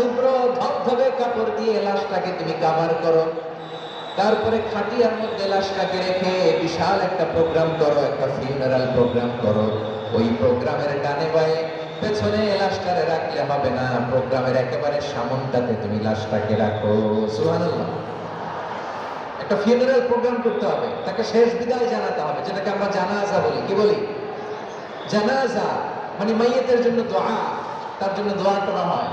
শুভ্র ধবধবে কাপড় দিয়ে লাশটাকে তুমি কাভার করো। তারপরে খাটিয়ার মধ্যে লাশটাকে রেখে বিশাল একটা প্রোগ্রাম করো, একটা ফিউনারাল প্রোগ্রাম করো। ওই প্রোগ্রামের ডানে বায়ে পেছনে লাশটারে রাখলে হবে না প্রোগ্রামের একেবারে সামনটাতে তুমি লাশটাকে রাখো। সুবহানাল্লাহ। একটা ফিউনারাল প্রোগ্রাম করতে হবে, তাকে শেষ বিদায় জানাতে হবে, যেটাকে আমরা জানাজা বলি। কি বলি? জানাজা মানে মাইয়েতের জন্য দোয়া, তার জন্য দোয়া করা হয়।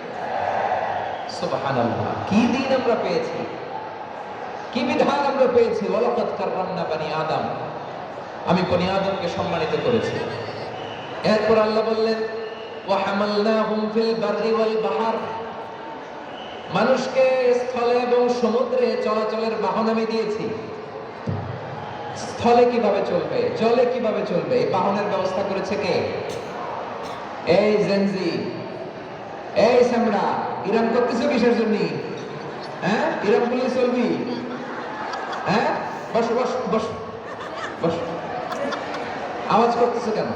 কি দিন আমরা পেয়েছি? কি বিধান আমরা পেয়েছি? ওয়ালাকাদ কাররামনা বানি আদম। আমি বনি আদমকে সম্মানিত করেছি। এরপর আল্লাহ বললেন, ওয়া হামালনাহুম ফিল বাররি বাহর। মানুষকে স্থলে এবং সমুদ্রে চলাচলের বাহন আমি দিয়েছি। স্থলে কীভাবে চলবে? জলে কীভাবে চলবে? এই বাহনের ব্যবস্থা করেছে কে? এই জেনজি, এই সামরা। ইরাম করতেছো কিসের জন্য? হ্যাঁ? ইরাম করলে চলবি? হ্যাঁ? বস বস বস বস। আওয়াজ করতেছো কেন?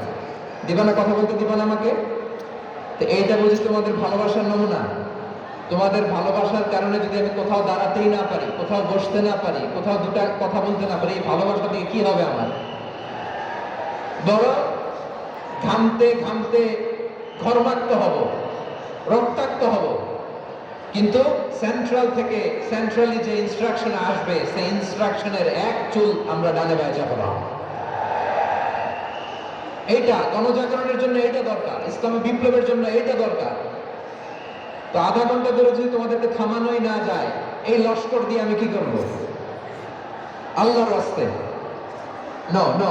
দিবা না কথা বলতে দিবা না আমাকে? তো এইটা বুঝি তোমাদের ভালোবাসার নমুনা। তোমাদের ভালোবাসার কারণে যদি আমি কোথাও দাঁড়াতেই না পারি, কোথাও বসতে না পারি, কোথাও দুটা কথা বলতে না পারি, এই ভালোবাসা দিয়ে কি হবে আমার? বড় ঘামতে ঘামতে ঘরমাক্ত হব, রক্তাক্ত হব। কিন্তু সেন্ট্রাল থেকে সেন্ট্রালি যে ইনস্ট্রাকশন আসবে, সেই ইনস্ট্রাকশনের এক চুল আমরা ডানে বায়ে যাব এইটা গণজাগরণের জন্য এটা দরকার, ইসলামী বিপ্লবের জন্য এটা দরকার। তো আধা ঘণ্টা ধরে যদি তোমাদেরকে থামানোই না যায়, এই লস্কর দিয়ে আমি কি করব? আল্লাহর রাস্তে। নো নো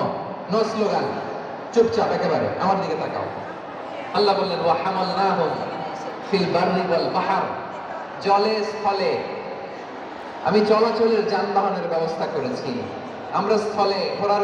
নো স্লোগান চুপচাপ একেবারে, আমার দিকে তাকাও। আল্লাহ বললেন, ওয়া হামালনাহুম ফিল বাররি ওয়াল বাহর। জলে স্থলে। আমি চলাচলের যানবাহনের ব্যবস্থা করেছি। আমরা স্থলে ঘোড়ার